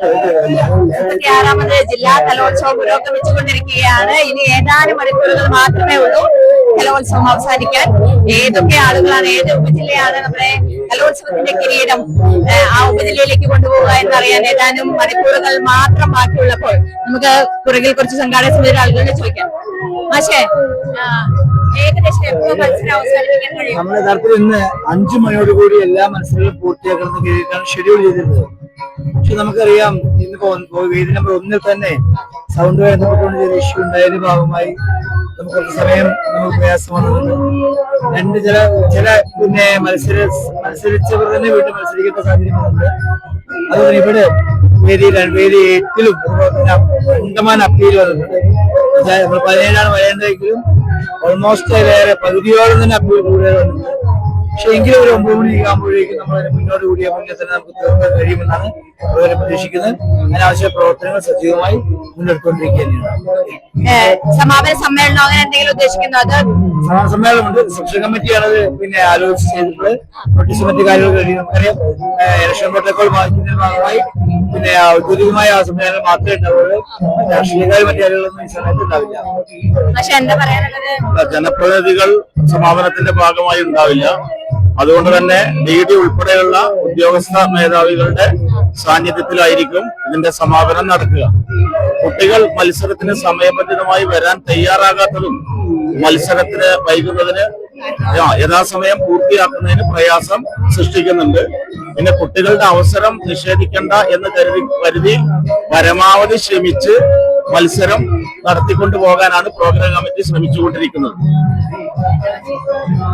മുപ്പത്തിയാറാമത് ജില്ലാ കലോത്സവം പുരോഗമിച്ചുകൊണ്ടിരിക്കുകയാണ്. ഇനി ഏതാനും മണിക്കൂറുകൾ മാത്രമേ ഉള്ളൂ കലോത്സവം അവസാനിക്കാൻ. ഏതൊക്കെ ആളുകളാണ് ഏത് ഉപജില്ലയാണ് നമ്മുടെ കലോത്സവത്തിന്റെ കിരീടം ആ ഉപജില്ലയിലേക്ക് കൊണ്ടുപോകുക എന്നറിയാൻ ഏതാനും മണിക്കൂറുകൾ മാത്രം ബാക്കിയുള്ളപ്പോൾ നമുക്ക് പുറകിൽ കുറച്ച് സംഘാടക സമിതിയുടെ ആളുകളോട് ചോദിക്കാം. മാഷേ ഏകദേശം എപ്പോ മത്സരം അവസാനിപ്പിക്കാൻ കഴിയും? യഥാർത്ഥത്തിൽ ഇന്ന് അഞ്ചു മണിയോടുകൂടി എല്ലാ മത്സരങ്ങളും പൂർത്തിയാക്കണമെന്ന് കേൾക്കാൻ ഷെഡ്യൂൾ ചെയ്തിരുന്നത്. പക്ഷെ നമുക്കറിയാം ഇന്നിപ്പോ വേദി നമ്പർ ഒന്നിൽ തന്നെ സൗണ്ട് ബന്ധപ്പെട്ടുകൊണ്ട് ഒരു ഇഷ്യൂ ഉണ്ടായതിന്റെ ഭാഗമായി നമുക്ക് കുറച്ച് സമയം നമുക്ക് പ്രയാസം വന്നിട്ടുണ്ട്. രണ്ട് ചില ചില പിന്നെ മത്സര മത്സരിച്ചവർ തന്നെ വീട്ടിൽ മത്സരിക്കേണ്ട സാഹചര്യങ്ങളുണ്ട് അതുപോലെ ഇവിടെ വേദി വേദി എട്ടിലും അണ്ടമാൻ അപ്പീൽ വന്നിട്ടുണ്ട്. പതിനേഴാണ് വരേണ്ടതെങ്കിലും ഓൾമോസ്റ്റ് വേറെ പകുതിയോളം തന്നെ അപ്പീൽ കൂടുതൽ വന്നിട്ടുണ്ട്. പക്ഷെ എങ്കിലും ഒരു ഒമ്പത് മണി ആകുമ്പോഴേക്കും നമ്മൾ അതിന് മുന്നോട്ട് കൂടി മുന്നേ തന്നെ നമുക്ക് തീർക്കാൻ കഴിയുമെന്നാണ് അതുപോലെ പ്രതീക്ഷിക്കുന്നത്. അതിനാവശ്യ പ്രവർത്തനങ്ങൾ സജീവമായി സമാപന സമ്മേളനം അങ്ങനെ എന്തെങ്കിലും ഉദ്ദേശിക്കുന്നു അത്? സമാന സമ്മേളനമുണ്ട്. സെക്ഷൻ കമ്മിറ്റിയാണ് അത് പിന്നെ ആലോചിച്ച് ചെയ്തിട്ടുള്ളത്. നോട്ടീസ് മറ്റു കാര്യങ്ങൾ കഴിയും നമുക്കറിയാം. ഇലക്ഷൻ പ്രോട്ടോകോൾ മാറ്റുന്നതിന്റെ ഭാഗമായി പിന്നെ ഔദ്യോഗികമായ ആ സമ്മേളനം മാത്രമേ ഉണ്ടാവുള്ളൂ. രാഷ്ട്രീയക്കാർ മറ്റു കാര്യങ്ങളൊന്നും ഈ സമയത്ത് ഉണ്ടാവില്ല. പക്ഷെ എന്താ പറയാനുള്ളത്? ജനപ്രതിനിധികൾ സമാപനത്തിന്റെ ഭാഗമായി ഉണ്ടാവില്ല. അതുകൊണ്ട് തന്നെ ഡി ഡി ഉൾപ്പെടെയുള്ള ഉദ്യോഗസ്ഥ മേധാവികളുടെ സാന്നിധ്യത്തിലായിരിക്കും ഇതിന്റെ സമാപനം നടക്കുക. കുട്ടികൾ മത്സരത്തിന് സമയബന്ധിതമായി വരാൻ തയ്യാറാകാത്തതും മത്സരത്തിന് വൈകുന്നതിന് യഥാസമയം പൂർത്തിയാക്കുന്നതിന് പ്രയാസം സൃഷ്ടിക്കുന്നുണ്ട്. പിന്നെ കുട്ടികളുടെ അവസരം നിഷേധിക്കേണ്ട എന്ന് കരുതി പരമാവധി ശ്രമിച്ച് മത്സരം നടത്തിക്കൊണ്ടു പോകാനാണ് പ്രോഗ്രാം കമ്മിറ്റി ശ്രമിച്ചുകൊണ്ടിരിക്കുന്നത്.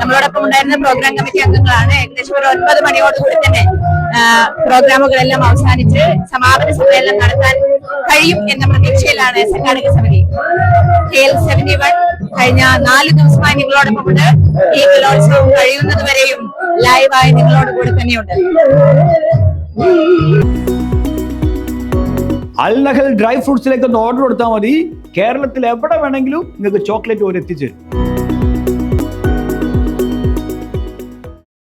നമ്മളോടൊപ്പം ഉണ്ടായിരുന്ന പ്രോഗ്രാം കമ്മിറ്റി അംഗങ്ങളാണ് ഏകദേശം ഒരു ഒൻപത് മണിയോടുകൂടി തന്നെ പ്രോഗ്രാമുകളെല്ലാം അവസാനിച്ച് സമാപന സമ്മേളനം നടത്താൻ കഴിയും എന്ന പ്രതീക്ഷയിലാണ് സംഘാടക സമിതി. കെ എൽ സെവന്റി വൺ കഴിഞ്ഞ നാല് ദിവസമായി നിങ്ങളോടൊപ്പം ഉണ്ട്. ഈ കലോത്സവം കഴിയുന്നത് വരെയും ലൈവായി നിങ്ങളോട് കൂടെ തന്നെയുണ്ട്. അൽനഹൽ ഡ്രൈ ഫ്രൂട്ട്സിലേക്ക് ഒന്ന് ഓർഡർ കൊടുത്താൽ മതി. കേരളത്തിൽ എവിടെ വേണമെങ്കിലും നിങ്ങൾക്ക് ചോക്ലേറ്റ് ഒരു എത്തിച്ചേരും